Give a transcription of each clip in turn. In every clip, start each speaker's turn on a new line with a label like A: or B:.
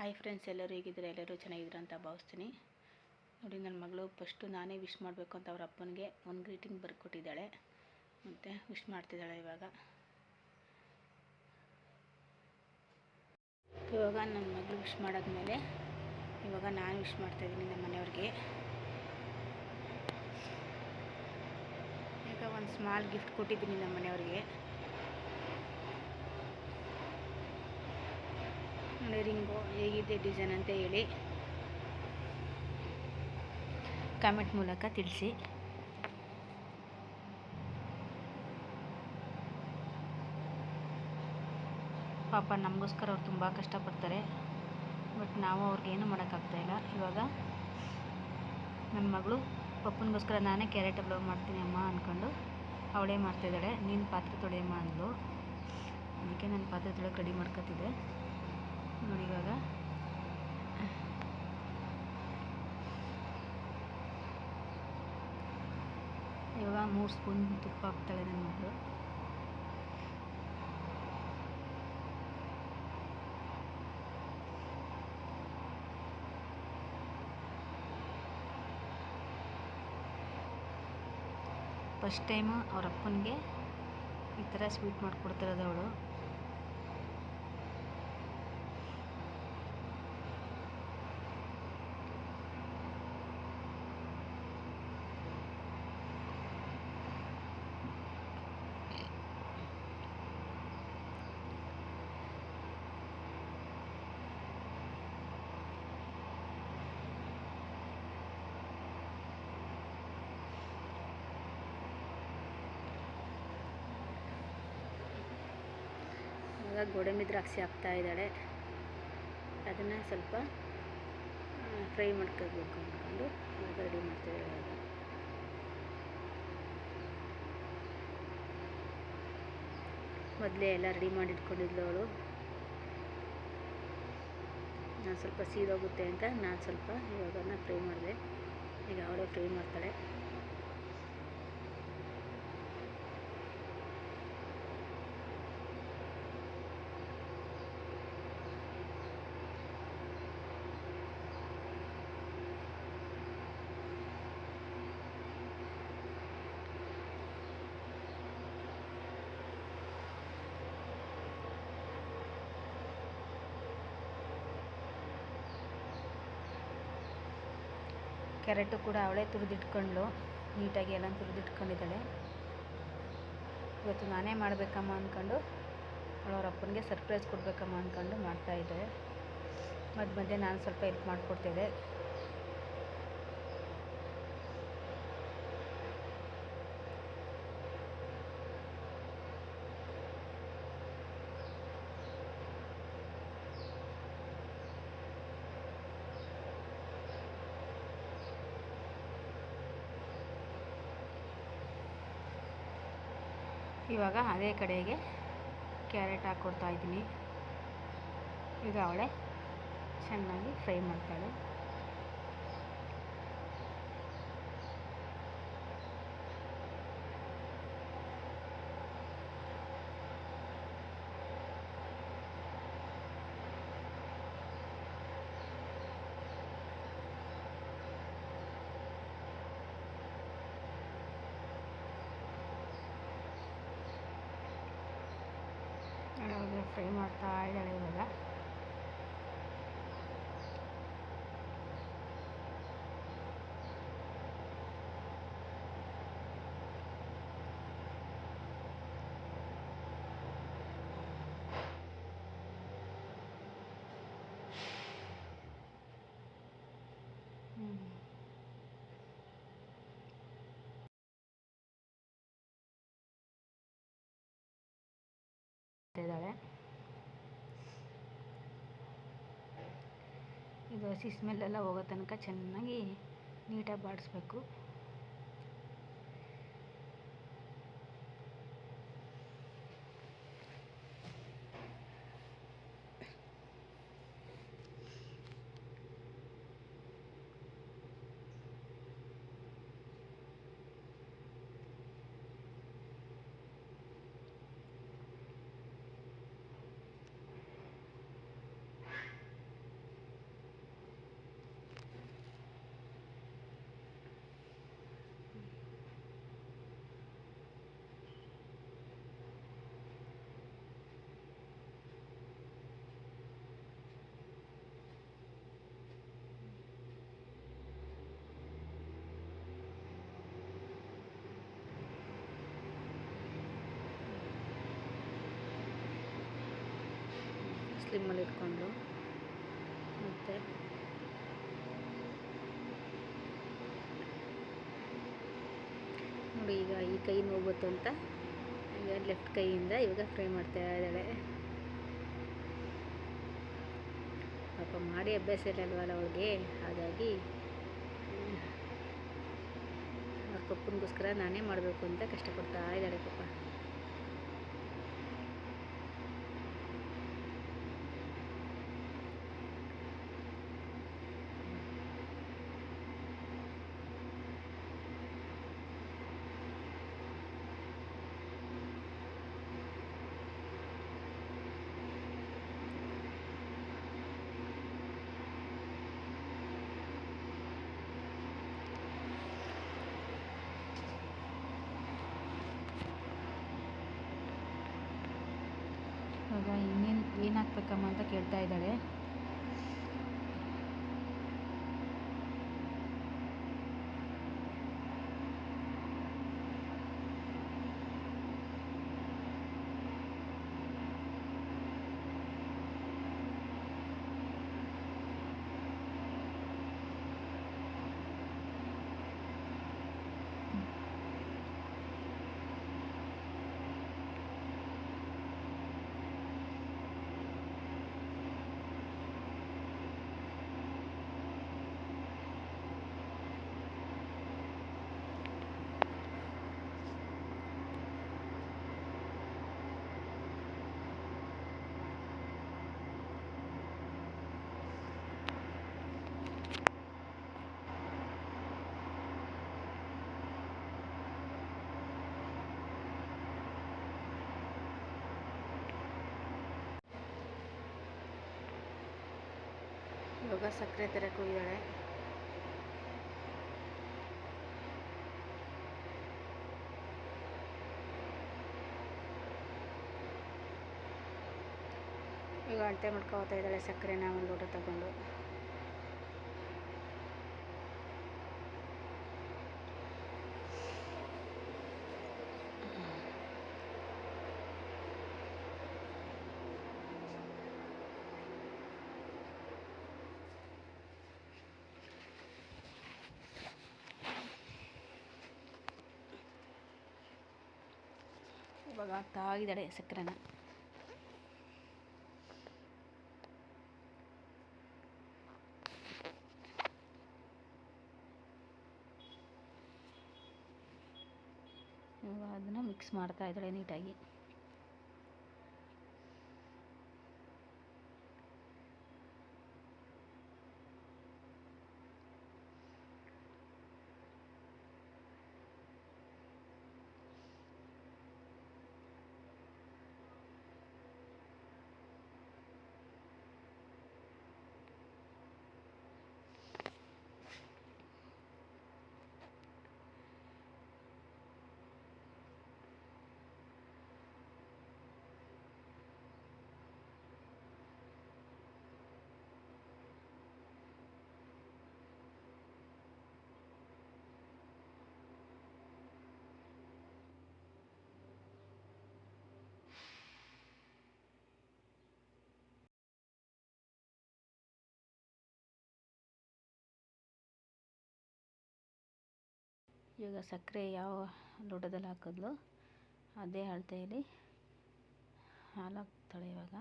A: Hi friends ಎಲ್ಲರೂ ಹೇಗಿದ್ದಾರೆ? ಎಲ್ಲರೂ ಚೆನ್ನಾಗಿದ್ರು ಅಂತ ಭಾವಿಸ್ತೀನಿ. ನೋಡಿ ನನ್ನ ಮಗಳು ಫಸ್ಟು ನಾನೇ ವಿಶ್ ಮಾಡಬೇಕು ಅಂತ ಅವ್ರ ಅಪ್ಪನಿಗೆ ಒಂದು ಗ್ರೀಟಿಂಗ್ ಬರ್ಕೊಟ್ಟಿದ್ದಾಳೆ. ಮತ್ತು ವಿಶ್ ಮಾಡ್ತಿದ್ದಾಳೆ ಇವಾಗ. ಇವಾಗ ನನ್ನ ಮಗಳು ವಿಶ್ ಮಾಡಾದ್ಮೇಲೆ ಇವಾಗ ನಾನು ವಿಶ್ ಮಾಡ್ತಾಯಿದ್ದೀನಿ ನಮ್ಮ ಮನೆಯವ್ರಿಗೆ. ಈಗ ಒಂದು ಸ್ಮಾಲ್ ಗಿಫ್ಟ್ ಕೊಟ್ಟಿದ್ದೀನಿ ನಮ್ಮ ಮನೆಯವ್ರಿಗೆ. ನೋಡಿ ರಿಂಗು ಹೇಗಿದೆ ಡಿಸೈನ್ ಅಂತ ಹೇಳಿ ಕಾಮೆಂಟ್ ಮೂಲಕ ತಿಳಿಸಿ. ಪಾಪ ನಮಗೋಸ್ಕರ ಅವ್ರು ತುಂಬ ಕಷ್ಟಪಡ್ತಾರೆ. ಬಟ್ ನಾವು ಅವ್ರಿಗೇನು ಮಾಡೋಕ್ಕಾಗ್ತಾಯಿಲ್ಲ ಇವಾಗ ನನ್ನ ಮಗಳು ಪಪ್ಪನಿಗೋಸ್ಕರ ನಾನೇ ಕ್ಯಾರೆಟ್ ಬ್ಲೌ ಮಾಡ್ತೀನಿ ಅಮ್ಮ ಅಂದ್ಕೊಂಡು ಅವಳೇ ಮಾಡ್ತಾಯಿದ್ದಾಳೆ ನೀನು ಪಾತ್ರೆ ತೊಳೆಯಮ್ಮ ಅಂದಳು ಅದಕ್ಕೆ ನಾನು ಪಾತ್ರೆ ತೊಳೆಯೋಕೆ ರೆಡಿ ಮಾಡ್ಕೊತಿದ್ದೆ. ನೋಡಿ ಇವಾಗ. ಇವಾಗ ಮೂರು ಸ್ಪೂನ್ ತುಪ್ಪ ಹಾಕ್ತಾಳೆ ನನ್ನ ಮಗಳು. ಫಸ್ಟ್ ಟೈಮು ಅವ್ರ ಅಪ್ಪನಿಗೆ ಈ ಥರ ಸ್ವೀಟ್ ಮಾಡಿಕೊಡ್ತಿರೋದು ಅವಳು. ಇವಾಗ ಗೋಡಂಬಿ ದ್ರಾಕ್ಷಿ ಹಾಕ್ತಾ ಇದ್ದಾಳೆ. ಅದನ್ನು ಸ್ವಲ್ಪ ಫ್ರೈ ಮಾಡ್ಕೋಬೇಕು ಅಂದ್ಕೊಂಡು ಇವಾಗ ರೆಡಿ ಮಾಡ್ತಿದ್ದಾಳೆ ಮೊದಲೇ ಎಲ್ಲ ರೆಡಿ ಮಾಡಿ ಇಟ್ಕೊಂಡಿದ್ಲು ಅವಳು. ನಾನು ಸ್ವಲ್ಪ ಸೀದೋಗುತ್ತೆ ಅಂತ ನಾನು ಸ್ವಲ್ಪ ಇವಾಗ ಫ್ರೈ ಮಾಡಿದೆ. ಈಗ ಅವಳೇ ಫ್ರೈ ಮಾಡ್ತಾಳೆ. ಕ್ಯಾರೆಟು ಕೂಡ ಅವಳೇ ತುರಿದಿಟ್ಕೊಂಡ್ಳು. ನೀಟಾಗಿ ಎಲ್ಲ ತುರಿದಿಟ್ಕೊಂಡಿದ್ದಾಳೆ. ಇವತ್ತು ನಾನೇ ಮಾಡಬೇಕಮ್ಮ ಅಂದ್ಕೊಂಡು ಅವಳವ್ರ ಅಪ್ಪನಿಗೆ ಸರ್ಪ್ರೈಸ್ ಕೊಡಬೇಕಮ್ಮ ಅಂದ್ಕೊಂಡು ಮಾಡ್ತಾಯಿದ್ದೆ ಮಧ್ಯ ಮಧ್ಯೆ ನಾನು ಸ್ವಲ್ಪ ಹೆಲ್ಪ್ ಮಾಡಿಕೊಡ್ತಿದ್ದೆ ಇವಾಗ ಅದೇ ಕಡೆಗೆ ಕ್ಯಾರೆಟ್ ಹಾಕ್ಕೊಡ್ತಾ ಇದ್ದೀನಿ. ಈಗ ಅವಳೆ ಚೆನ್ನಾಗಿ ಫ್ರೈ ಮಾಡ್ತಾಳೆ ಅವಳಿಗೆ ಫ್ರೈ ಮಾಡ್ತಾ ಇದ್ದಾಳೆ ಇವಾಗ ಇದ್ದಾಳೆ ಇದು ಹಸಿ ಸ್ಮೆಲ್ಲೆಲ್ಲ ಹೋಗೋ ತನಕ ಚೆನ್ನಾಗಿ ನೀಟಾಗಿ ಬಾಡಿಸ್ಬೇಕು ಕ್ರೀಮಲ್ಲಿ ಇಟ್ಕೊಂಡು ಮತ್ತು ನೋಡಿ ಈಗ ಈ ಕೈ ನೋವು ಅಂತ. ಈಗ ಲೆಫ್ಟ್ ಕೈಯಿಂದ ಇವಾಗ ಫ್ರೈ ಮಾಡ್ತಾ ಇದ್ದಾಳೆ. ಪಾಪ ಮಾಡಿ ಅಭ್ಯಾಸ ಇರಲ್ವಲ್ಲ ಅವಳಿಗೆ? ಹಾಗಾಗಿ ಅವ್ರ ಪಪ್ಪನಿಗೋಸ್ಕರ ನಾನೇ ಮಾಡಬೇಕು ಅಂತ ಕಷ್ಟಪಡ್ತಾ ಇದ್ದಾಳೆ ಪಾಪ. ಇವಾಗ ಇನ್ನೇನು ಏನಾಗಬೇಕಮ್ಮ ಅಂತ ಕೇಳ್ತಾ ಇದ್ದಾಳೆ. ಇವಾಗ ಸಕ್ಕರೆ ತರಕ್ಕೆ ಹೋಗಿದ್ದಾಳೆ ಈಗ ಅಳತೆ ಮಾಡ್ಕೋತಾ ಇದ್ದಾಳೆ ಸಕ್ಕರೆನ ಒಂದು ಲೋಟ ತಗೊಂಡು. ಹಾಕ್ತಾ ಇದ್ದಾಳೆ ಸಕ್ಕರೆನ ಅದನ್ನು ಮಿಕ್ಸ್ ಮಾಡ್ತಾ ಇದ್ದಾಳೆ ನೀಟಾಗಿ. ಇವಾಗ ಸಕ್ಕರೆ ಯಾವ ಲೋಟದಲ್ಲಿ ಹಾಕಿದ್ಲು ಅದೇ ಅಳತೆಯಲ್ಲಿ ಹಾಲು ಹಾಕ್ತಾಳೆ ಇವಾಗ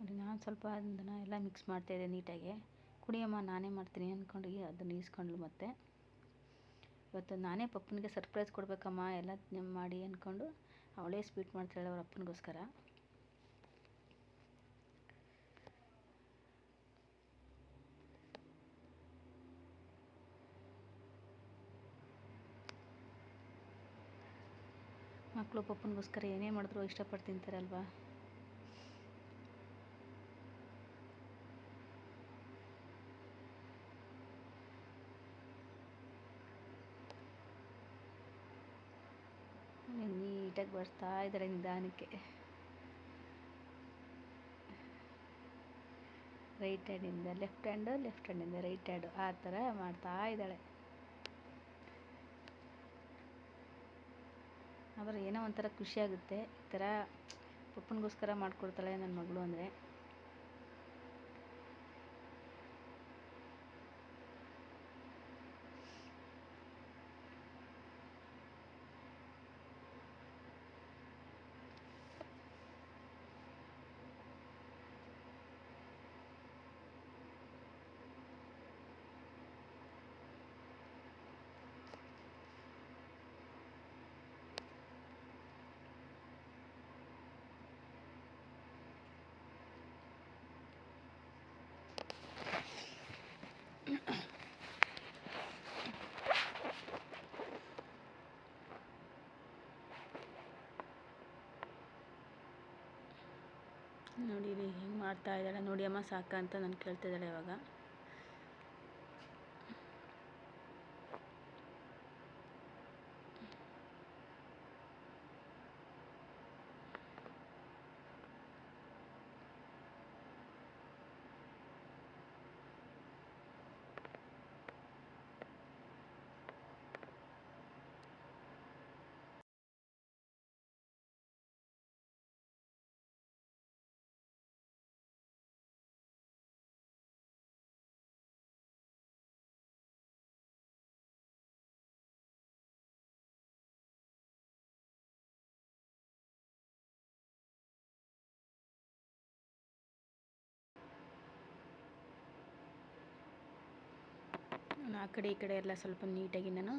A: ನೋಡಿ ನಾನು ಸ್ವಲ್ಪ ಅದನ್ನು ಎಲ್ಲ ಮಿಕ್ಸ್ ಮಾಡ್ತಾಯಿದ್ದೆ ನೀಟಾಗಿ. ಕುಡಿಯಮ್ಮ, ನಾನೇ ಮಾಡ್ತೀನಿ ಅಂದ್ಕೊಂಡು ಅದನ್ನು ಈಸ್ಕೊಂಡ್ಳು ಮತ್ತೆ. ಇವತ್ತು ನಾನೇ ಪಪ್ಪನಿಗೆ ಸರ್ಪ್ರೈಸ್ ಕೊಡಬೇಕಮ್ಮ, ಎಲ್ಲ ಮಾಡಿ ಅಂದ್ಕೊಂಡು ಅವಳೇ ಸ್ವೀಟ್ ಮಾಡ್ತಾಳೆ ಅವ್ರ ಅಪ್ಪನಿಗೋಸ್ಕರ. ಮಕ್ಕಳು ಪಪ್ಪನಿಗೋಸ್ಕರ ಏನೇ ಮಾಡಿದ್ರು ಇಷ್ಟಪಟ್ಟು ತಿಂತಾರಲ್ವಾ? ನೀಟಾಗಿ ಬರ್ತಾ ಇದ್ದಾಳೆ ನಿಧಾನಕ್ಕೆ. ರೈಟ್ ಹ್ಯಾಂಡಿಂದ ಲೆಫ್ಟ್ ಹ್ಯಾಂಡು ಲೆಫ್ಟ್ ಹ್ಯಾಂಡಿಂದ ರೈಟ್ ಹ್ಯಾಂಡು ಆ ಥರ ಮಾಡ್ತಾ ಇದ್ದಾಳೆ. ಆದ್ರೆ ಏನೋ ಒಂಥರ ಖುಷಿಯಾಗುತ್ತೆ ಈ ಥರ ಪಪ್ಪನಿಗೋಸ್ಕರ ಮಾಡಿಕೊಡ್ತಾಳೆ ನನ್ನ ಮಗಳು ಅಂದರೆ. ನೋಡಿ ಇಲ್ಲಿ ಹೆಂಗೆ ಮಾಡ್ತಾ ನೋಡಿ ಅಮ್ಮ ಸಾಕ ಅಂತ ನಾನು ಕೇಳ್ತಾ ಇದ್ದಾಳೆ ಇವಾಗ. ಆ ಕಡೆ ಈ ಕಡೆ ಎಲ್ಲ ಸ್ವಲ್ಪ ನೀಟಾಗಿ ನಾನು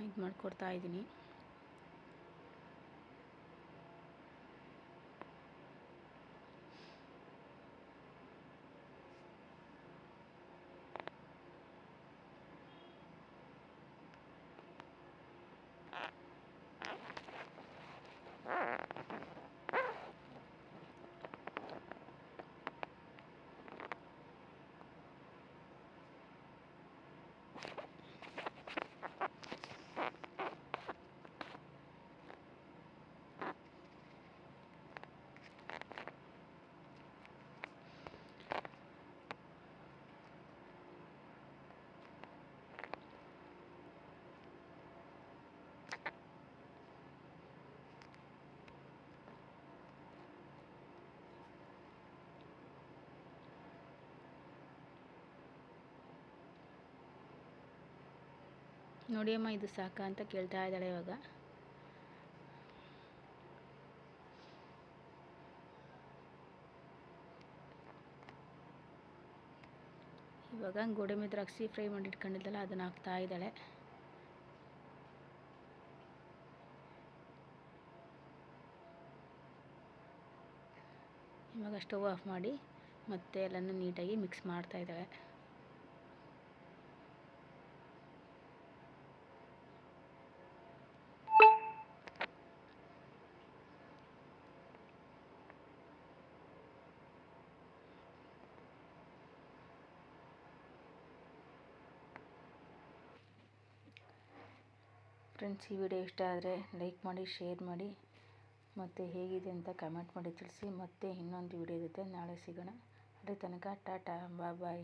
A: ಇದು ಮಾಡಿಕೊಡ್ತಾ ಇದ್ದೀನಿ. ನೋಡಿ ಅಮ್ಮ, ಇದು ಸಾಕ ಅಂತ ಕೇಳ್ತಾ ಇದ್ದಾಳೆ ಇವಾಗ. ಇವಾಗ ಗೋಡಂಬಿ ದ್ರಾಕ್ಷಿ ಫ್ರೈ ಮಾಡಿ ಇಟ್ಕೊಂಡಿದ್ದಲ್ಲ ಅದನ್ನು ಹಾಕ್ತಾ ಇದ್ದಾಳೆ. ಇವಾಗ ಸ್ಟವ್ ಆಫ್ ಮಾಡಿ ಮತ್ತೆ ಎಲ್ಲನೂ ನೀಟಾಗಿ ಮಿಕ್ಸ್ ಮಾಡ್ತಾ ಇದ್ದಾಳೆ. ಫ್ರೆಂಡ್ಸ್, ಈ ವಿಡಿಯೋ ಇಷ್ಟ ಆದರೆ ಲೈಕ್ ಮಾಡಿ, ಶೇರ್ ಮಾಡಿ ಮತ್ತು ಹೇಗಿದೆ ಅಂತ ಕಮೆಂಟ್ ಮಾಡಿ ತಿಳಿಸಿ. ಮತ್ತೆ ಇನ್ನೊಂದು ವಿಡಿಯೋ ಜೊತೆ ನಾಳೆ ಸಿಗೋಣ. ಅಲ್ಲಿ ತನಕ ಟಾಟಾ, ಬಾಯ್ ಬಾಯ್.